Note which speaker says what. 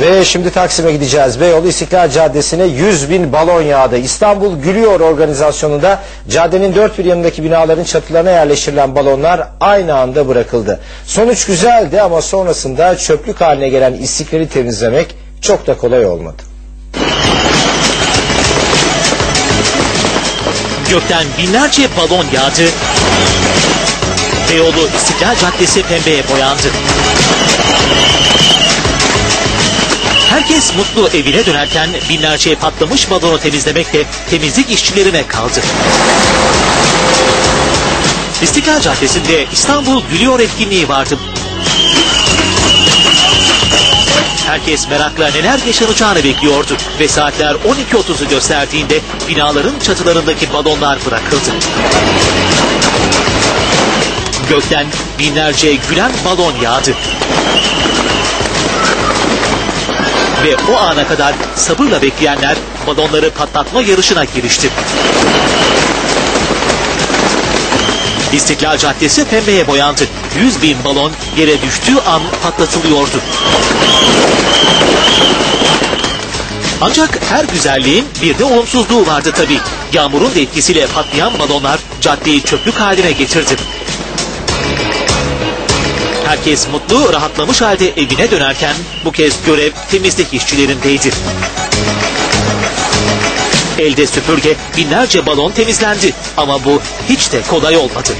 Speaker 1: Ve şimdi Taksim'e gideceğiz. Beyoğlu İstiklal Caddesi'ne 100 bin balon yağdı. İstanbul Gülüyor organizasyonunda caddenin dört bir yanındaki binaların çatılarına yerleştirilen balonlar aynı anda bırakıldı. Sonuç güzeldi ama sonrasında çöplük haline gelen istiklali temizlemek çok da kolay olmadı.
Speaker 2: Gökten binlerce balon yağdı. Beyoğlu İstiklal Caddesi pembeye boyandı. Herkes mutlu evine dönerken binlerce patlamış balonu temizlemek de temizlik işçilerine kaldı. İstiklal Caddesi'nde İstanbul Gülüyor etkinliği vardı. Herkes merakla neler yaşanacağını bekliyordu ve saatler 12.30'u gösterdiğinde binaların çatılarındaki balonlar bırakıldı. Gökten binlerce gülen balon yağdı. Ve o ana kadar sabırla bekleyenler balonları patlatma yarışına girişti. İstiklal Caddesi pembeye boyandı. 100 bin balon yere düştüğü an patlatılıyordu. Ancak her güzelliğin bir de olumsuzluğu vardı tabi. Yağmurun etkisiyle patlayan balonlar caddeyi çöplük haline getirdi. Herkes mutlu, rahatlamış halde evine dönerken bu kez görev temizlik işçilerindeydi. Elde süpürge binlerce balon temizlendi ama bu hiç de kolay olmadı.